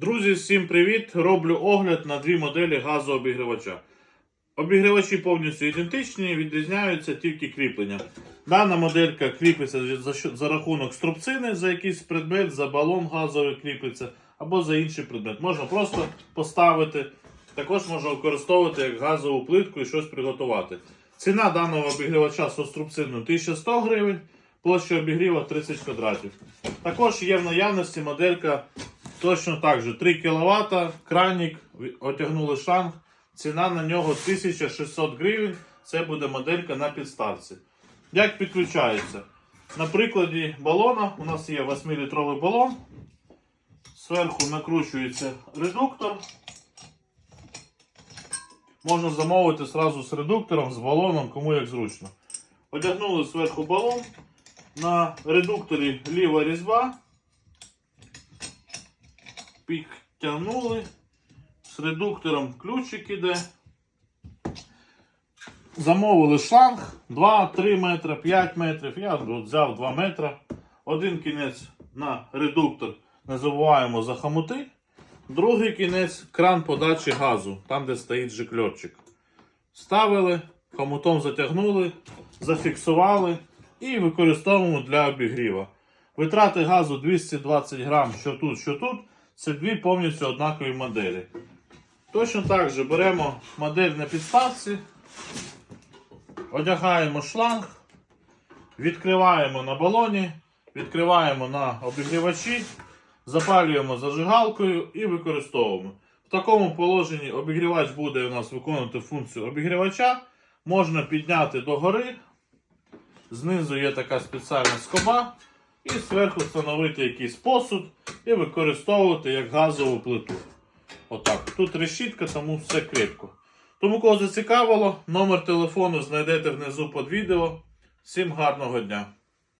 Друзі, всім привіт! Роблю огляд на дві моделі газообігрівача. Обігрівачі повністю ідентичні, відрізняються тільки кріплення. Дана моделька кріпиться за, за рахунок струбцини за якийсь предмет, за балон газовий кріпиться або за інший предмет. Можна просто поставити, також можна використовувати як газову плитку і щось приготувати. Ціна даного обігрівача з струбциною 1100 гривень, площа обігріва 30 квадратів. Також є в наявності моделька точно так же 3 кВт, кранік, отягнули шланг. Ціна на нього 1600 гривень. Це буде моделька на підставці. Як підключається? На прикладі балона у нас є 8-літровий балон. Зверху накручується редуктор. Можна замовити зразу з редуктором, з балоном, кому як зручно. Одягнули зверху балон. На редукторі ліва різьба. Підтягнули. З редуктором ключик іде. Замовили шланг 2-3 метри, 5 метрів. Я от взяв 2 метри. Один кінець на редуктор не забуваємо захамути. Другий кінець кран подачі газу, там де стоїть жикльотчик. Ставили, хомутом затягнули, зафіксували і використовуємо для обігріва. Витрати газу 220 грам, що тут, що тут. Це дві повністю однакові моделі. Точно так же беремо модель на підставці, одягаємо шланг, відкриваємо на балоні, відкриваємо на обігрівачі, запалюємо зажигалкою і використовуємо. В такому положенні обігрівач буде у нас виконувати функцію обігрівача. Можна підняти догори. Знизу є така спеціальна скоба. І зверху встановити якийсь посуд і використовувати як газову плиту. Отак. Тут решітка, тому все кріпко. Тому, кого зацікавило, номер телефону знайдете внизу під відео. Всім гарного дня!